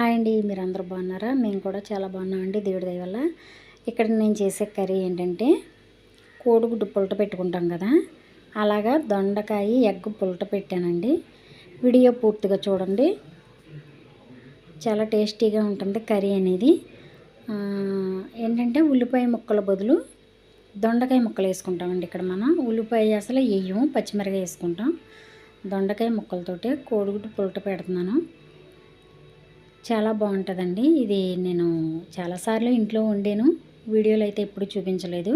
Hi అండి మీరు అందరూ బాగున్నారా? మేము కూడా చాలా బాగున్నామండి దేవుడి దయ వల్ల. ఇక్కడ నేను చేసే కర్రీ ఏంటంటే కోడిగుడ్డు పులట పెట్టుకుంటాం కదా. అలాగా దొండకాయ ఎగ్ పులట పెట్టానండి. వీడియో పూర్తిగా చూడండి. చాలా టేస్టీగా ఉంటుంది కర్రీ అనేది. ఏంటంటే ఉల్లిపాయ ముక్కల బదులు దొండకాయ ముక్కలు వేసుకుంటామండి ఇక్కడ మనం. ఉల్లిపాయ అసలు వేయము పచ్చిమిరకాయ వేసుకుంటాం. దొండకాయ ముక్కలతోటి కోడిగుడ్డు పులట పెడుతున్నాను. చాలా బాగుంటుందండి. ఇది నేను చాలాసార్లు ఇంట్లో వండాను. వీడియోలు అయితే ఎప్పుడు చూపించలేదు.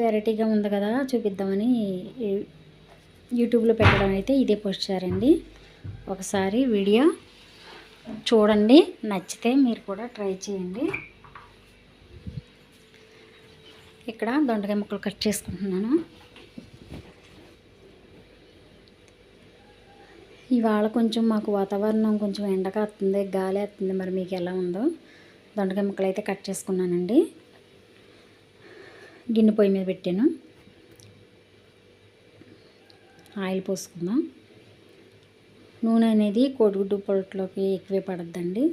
వెరైటీగా ఉంది కదా చూపిద్దామని యూట్యూబ్లో పెట్టడం అయితే ఇదే పోస్ట్ చేశారండి ఒకసారి వీడియో చూడండి. నచ్చితే మీరు కూడా ట్రై చేయండి. ఇక్కడ దొండకాయ ముక్కలు కట్ చేసుకుంటున్నాను. ఇవాళ కొంచెం మాకు వాతావరణం కొంచెం ఎండగా వస్తుంది గాలి వస్తుంది. మరి మీకు ఎలా ఉందో దొండకాయ ముక్కలు అయితే కట్ చేసుకున్నానండి. గిన్నె పొయ్యి మీద పెట్టాను. ఆయిల్ పోసుకుందాం. నూనె అనేది కోడిగుడ్డు పొలట్లోకి ఎక్కువే పడద్దండి.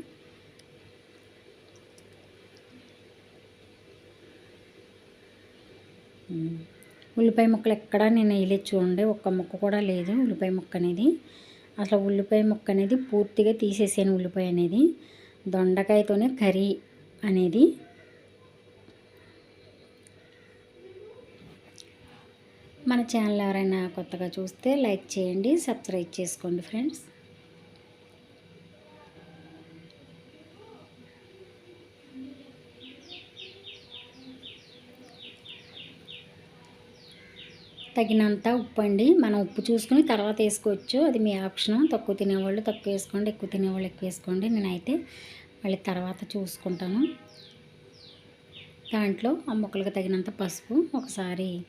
ఉల్లిపాయ ముక్కలు ఎక్కడా నేను వేయలేదు చూడండి ఒక్క ముక్క కూడా లేదు ఉల్లిపాయ ముక్క అనేది. అసలు ఉల్లిపాయ ముక్క అనేది పూర్తిగా తీసేసాను ఉల్లిపాయ అనేది. దొండకాయతోనే కర్రీ అనేది. మన ఛానల్ ఎవరైనా కొత్తగా చూస్తే లైక్ చేయండి సబ్స్క్రైబ్ చేసుకోండి ఫ్రెండ్స్. తగినంత ఉప్పు అండి మనం ఉప్పు చూసుకుని తర్వాత వేసుకోవచ్చు. అది మీ ఆప్షన్. తక్కువ తినేవాళ్ళు తక్కువ వేసుకోండి. ఎక్కువ తినేవాళ్ళు ఎక్కువ వేసుకోండి. నేనైతే మళ్ళీ తర్వాత చూసుకుంటాను. దాంట్లో ఆ ముక్కలకు తగినంత పసుపు ఒకసారి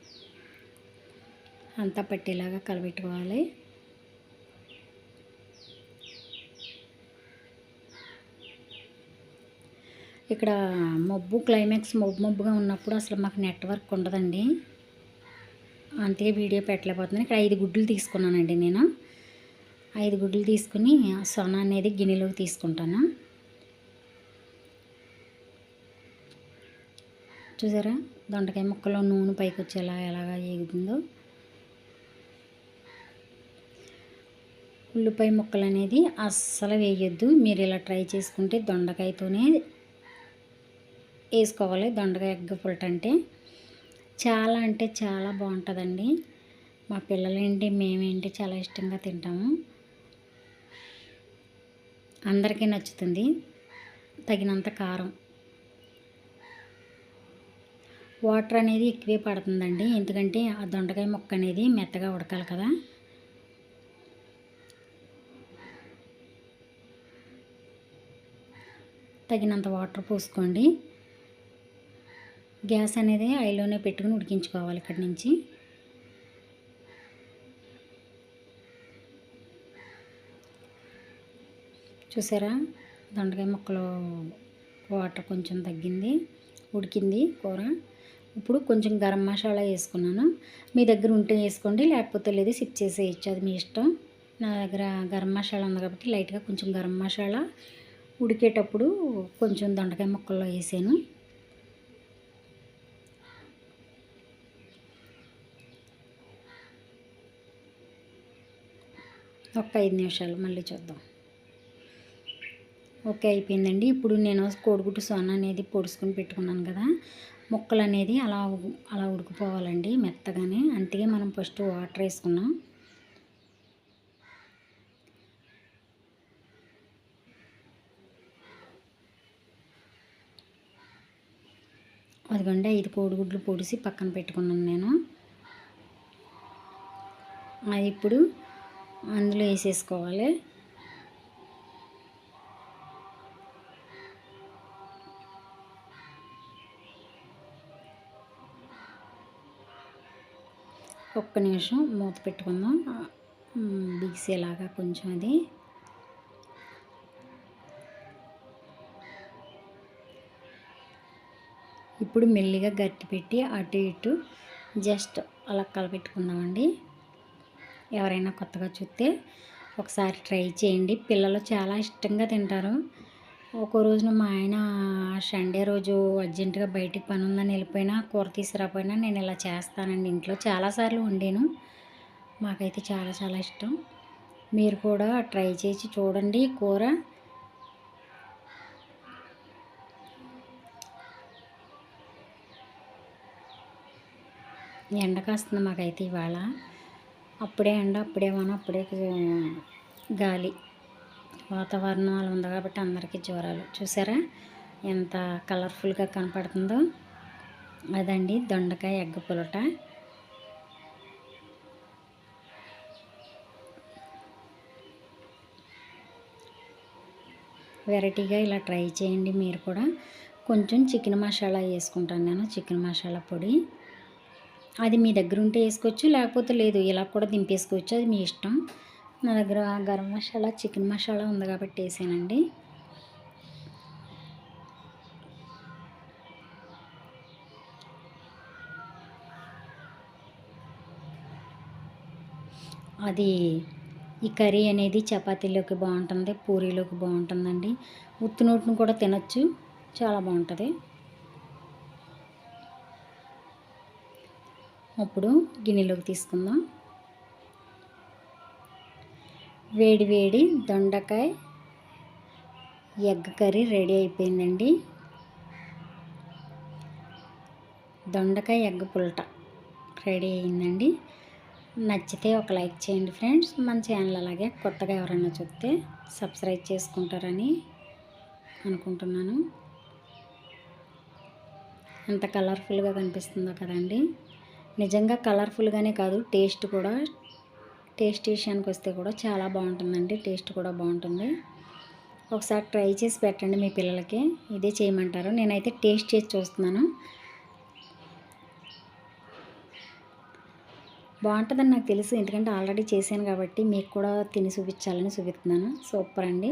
అంతా పట్టేలాగా కలబెట్టుకోవాలి. ఇక్కడ మబ్బు క్లైమాక్స్ మబ్బు మబ్బుగా ఉన్నప్పుడు అసలు మాకు నెట్వర్క్ ఉండదండి. అంతే వీడియో పెట్టలేకపోతున్నాను. ఇక్కడ ఐదు గుడ్లు తీసుకున్నానండి నేను. ఐదు గుడ్లు తీసుకుని ఆ సొన అనేది గిన్నెలోకి తీసుకుంటాను. చూసారా? దొండకాయ ముక్కలో నూనె పైకి వచ్చేలా ఎలాగా ఎగుతుందో ఉల్లిపాయ ముక్కలు అనేది అస్సలు వేయొద్దు. మీరు ఇలా ట్రై చేసుకుంటే దొండకాయతోనే వేసుకోవాలి. దొండకాయ ఎగ్గ పుల్ట అంటే చాలా అంటే చాలా బాగుంటుందండి. మా పిల్లలేంటి మేమేంటి చాలా ఇష్టంగా తింటాము. అందరికీ నచ్చుతుంది. తగినంత కారం. వాటర్ అనేది ఎక్కువే పడుతుందండి. ఎందుకంటే ఆ దొండకాయ ముక్క అనేది మెత్తగా ఉడకాలి కదా. తగినంత వాటర్ పోసుకోండి. గ్యాస్ అనేది ఐలోనే పెట్టుకుని ఉడికించుకోవాలి ఇక్కడి నుంచి. చూసారా? దొండకాయ ముక్కలు వాటర్ కొంచెం తగ్గింది ఉడికింది కూర. ఇప్పుడు కొంచెం గరం మసాలా వేసుకున్నాను. మీ దగ్గర ఉంటే వేసుకోండి లేకపోతే లేదు సిప్ చేసేయచ్చు అది మీ ఇష్టం. నా దగ్గర గరం మసాలా ఉంది కాబట్టి లైట్గా కొంచెం గరం మసాలా ఉడికేటప్పుడు కొంచెం దొండకాయ ముక్కల్లో వేసాను. ఒక ఐదు నిమిషాలు మళ్ళీ చూద్దాం. ఓకే అయిపోయిందండి. ఇప్పుడు నేను కోడిగుడ్డు సొన అనేది పొడుచుకొని పెట్టుకున్నాను కదా ముక్కలు అనేది అలా అలా ఉడికిపోవాలండి మెత్తగానే. అంతే మనం ఫస్ట్ వాటర్ వేసుకున్నాం. అదిగోండి ఐదు కోడిగుడ్లు పొడిసి పక్కన పెట్టుకున్నాను నేను. అది ఇప్పుడు అందులో వేసేసుకోవాలి. ఒక్క నిమిషం మూత పెట్టుకుందాం. బిగిసేలాగా కొంచెం అది. ఇప్పుడు మెల్లిగా గట్టి పెట్టి అటు ఇటు జస్ట్ అలా కలపెట్టుకుందామండి. ఎవరైనా కొత్తగా చూస్తే ఒకసారి ట్రై చేయండి. పిల్లలు చాలా ఇష్టంగా తింటారు. ఒక రోజున మా ఆయన సండే రోజు అర్జెంటుగా బయటికి పని ఉందని వెళ్ళిపోయినా కూర తీసుకురాపోయినా నేను ఇలా చేస్తానండి. ఇంట్లో చాలాసార్లు వండాను. మాకైతే చాలా చాలా ఇష్టం. మీరు కూడా ట్రై చేసి చూడండి కూర. ఎండ కాస్తుంది మాకైతే ఇవాళ. అప్పుడే ఎండ అప్పుడే వాన అప్పుడే గాలి. వాతావరణం అలా ఉంది కాబట్టి అందరికీ జ్వరాలు చూసారా? ఎంత కలర్ఫుల్గా కనపడుతుందో. అదండి దొండకాయ ఎగ్గ పులట. వెరైటీగా ఇలా ట్రై చేయండి మీరు కూడా. కొంచెం చికెన్ మసాలా వేసుకుంటాను నేను చికెన్ మసాలా పొడి. అది మీ దగ్గర ఉంటే వేసుకోవచ్చు లేకపోతే లేదు ఇలా కూడా దింపేసుకోవచ్చు అది మీ ఇష్టం. నా దగ్గర గరం మసాలా చికెన్ మసాలా ఉంది కాబట్టి వేసానండి. అది ఈ కర్రీ అనేది చపాతీలోకి బాగుంటుంది పూరీలోకి బాగుంటుందండి. ఉత్తి నోటిని కూడా తినచ్చు చాలా బాగుంటుంది. అప్పుడు గిన్నెలోకి తీసుకుందాం. వేడి వేడి దొండకాయ ఎగ్ కర్రీ రెడీ అయిపోయిందండి. దొండకాయ ఎగ్ పుల్ట రెడీ అయిందండి. నచ్చితే ఒక లైక్ చేయండి ఫ్రెండ్స్. మన ఛానల్ అలాగే కొత్తగా ఎవరైనా చూస్తే సబ్స్క్రైబ్ చేసుకుంటారని అనుకుంటున్నాను. ఎంత కలర్ఫుల్గా కనిపిస్తుందో కదండి. నిజంగా కలర్ఫుల్గానే కాదు టేస్ట్ కూడా. టేస్ట్ విషయానికి వస్తే కూడా చాలా బాగుంటుందండి. టేస్ట్ కూడా బాగుంటుంది. ఒకసారి ట్రై చేసి పెట్టండి మీ పిల్లలకి. ఇదే చేయమంటారు. నేనైతే టేస్ట్ చేసి చూస్తున్నాను. బాగుంటుందని నాకు తెలుసు. ఎందుకంటే ఆల్రెడీ చేశాను కాబట్టి మీకు కూడా తిని చూపించాలని చూపిస్తున్నాను. సూపర్ అండి.